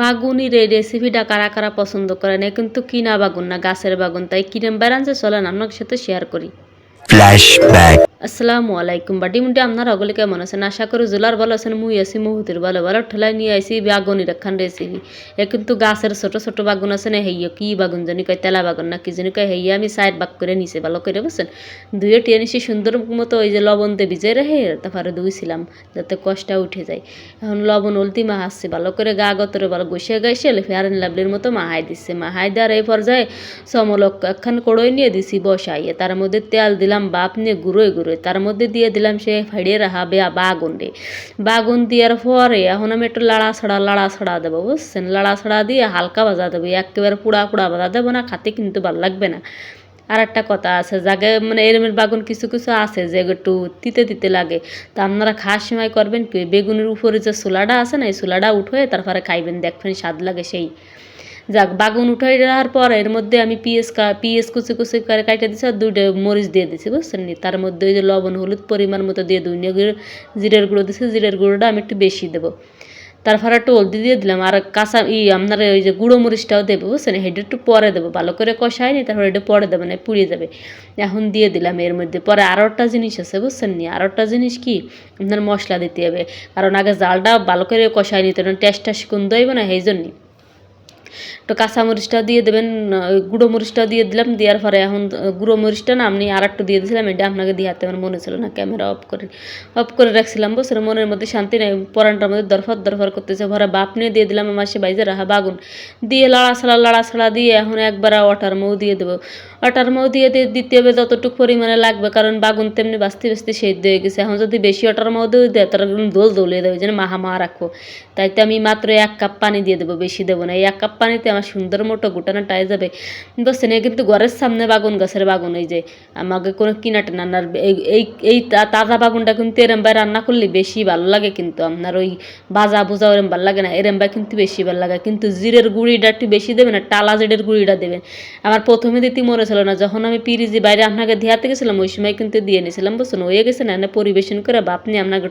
বাগুনির এই রেসিপিটা কারা কারা পছন্দ করে না কিন্তু কিনা বাগুন না, গাছের বাগুন। তাই কিরম বেড়ান যে চলেন, আপনার সাথে শেয়ার করি। আসসালামু আলাইকুম। বাটি মুটি আপনার অগলে কেমন আছেন? আশা করি জোলার ভালো আছেন, মুই আছি মুহুতির ভালো। ভালো ঠেলাই নিয়ে আইসি বাগুনির একখান রেসিপি এ কিন্তু গাছের ছোট ছোট বাগুন আছে না, হেইয় কি বাগুন জানি কয়, তেলা বাগুন না কি জানি কয়, হেইয়া আমি সাইড বাগ করে নিছে, ভালো করে বুঝছেন? দুইয়ে টিয়ে নিছি, সুন্দর মতো ওই যে লবণ দিয়ে ভিজে রেখে তারপরে ধুইছিলাম, যাতে কষ্টা উঠে যায়। এখন লবণ উল্টি মাহাচ্ছি ভালো করে গা গতরে ভালো গুছিয়ে গাইছে ফেয়ারেন লাভলির মতো মাহাই দিচ্ছে। মাহাই দেওয়ার এই পর্যায়ে সমলক একখান কড়ই নিয়ে দিছি বসাইয়ে, তার মধ্যে তেল দিলাম, বাপ নিয়ে গুঁড়োয় গুঁড়োয় তার মধ্যে দিয়ে দিলাম সে ফাড়িয়ে রাখা বাগুন বাগুন দেওয়ার পরে এখন আমি একটু লাড়া ছাড়া লাড়া ছাড়া দেবো, বুঝছেন? লাড়া ছাড়া দিয়ে হালকা ভাজা দেবো, একেবারে পুড়া পুড়া ভাজা দেবো না, খাতে কিন্তু ভালো লাগবে না। আর একটা কথা আছে জাগে মানে এরমের বাগুন কিছু কিছু আছে যে একটু তিতে তিতে লাগে, তা আপনারা খাওয়ার সময় করবেন কি? বেগুনের উপরে যে চুলাটা আছে না, এই চুলাটা উঠে তারপরে খাইবেন, দেখবেন স্বাদ লাগে সেই। যাক, বাগুন উঠাই দেওয়ার পর এর মধ্যে আমি পিএস পিএস কুচি কুচি করে কাটে দিছি আর দুইটা মরিচ দিয়ে দিছি, বুঝছেন নি? তার মধ্যে ওই যে লবণ, হলুদ পরিমাণ মতো দিয়ে দুই গুঁড়ো জিরের গুঁড়ো দিছি, জিরের গুঁড়োটা আমি একটু বেশি দেবো। তারপরে একটু হলদি দিয়ে দিলাম আর কাঁচা ই আপনার ওই যে গুঁড়ো মরিচটাও দেবো, বুঝছেন হেঁটে একটু পরে দেবো, ভালো করে কষাই নি তারপরে এটা পরে দেবো না পুড়িয়ে যাবে। এখন দিয়ে দিলাম এর মধ্যে। পরে আরও একটা জিনিস আছে, বুঝছেন নি? আরও একটা জিনিস কি? আপনার মশলা দিতে হবে। কারণ আগে জালটা ভালো করে কষাই নিতে টেস্টটা সুন্দর হইব না সেই জন্যই তো কাঁচামরিচটা দিয়ে দেবেন গুঁড়ো মরিচটা দিয়ে দিলাম, দেওয়ার পরে এখন গুঁড়ো মরিচটা না আপনি আর একটু দিয়ে দিয়েছিলাম এটা আপনাকে দিয়ে হাতে আমার মনে ছিল না, ক্যামেরা অফ করে অফ করে রাখছিলাম বসে মনের মধ্যে শান্তি নেই, পরানটার মধ্যে দরফর দরফর করতেছে ভরা বাপ নিয়ে দিয়ে দিলাম, আমার সে বাইজে রাহা বাগুন, দিয়ে লাড়া ছাড়া লাড়া ছাড়া দিয়ে এখন একবার ওয়াটার মৌ দিয়ে দেবো ওয়াটার মৌ দিয়ে দিয়ে দিতে হবে যতটুকু পরিমাণে লাগবে, কারণ বাগুন তেমনি বাঁচতে বাঁচতে সেদ্ধ হয়ে গেছে, এখন যদি বেশি ওয়াটার মৌ দিয়ে দেয়, তারা দোল দোলিয়ে দেবে, যেন মাহা মাহা রাখো তাই তো আমি মাত্র এক কাপ পানি দিয়ে দেবো, বেশি দেবো না, এই এক কাপ পানিতে আমার সুন্দর মতো গোটানো টাই যাবে বুঝছেন এই কিন্তু ঘরের সামনে বাগুন গাছের বাগুন এই যে আমাকে কোনো কিনাটে রান্নার এই তাজা বাগুনটা কিন্তু এরম ভাই রান্না করলে বেশি ভালো লাগে কিন্তু আপনার ওই ভাজা ভুজা ওরম ভালো লাগে না এরম ভাই কিন্তু বেশি ভালো লাগে কিন্তু জিরের গুঁড়িটা একটু বেশি দেবেন আর টালা জিরের গুঁড়িটা দেবেন আমার প্রথমে দিতে মনে ছিল না যখন আমি পিরিজি বাইরে আপনাকে দেওয়াতে গেছিলাম ওই সময় কিন্তু দিয়ে নিয়েছিলাম বুঝছেন হয়ে গেছে না পরিবেশন করে বাপনি আপনাকে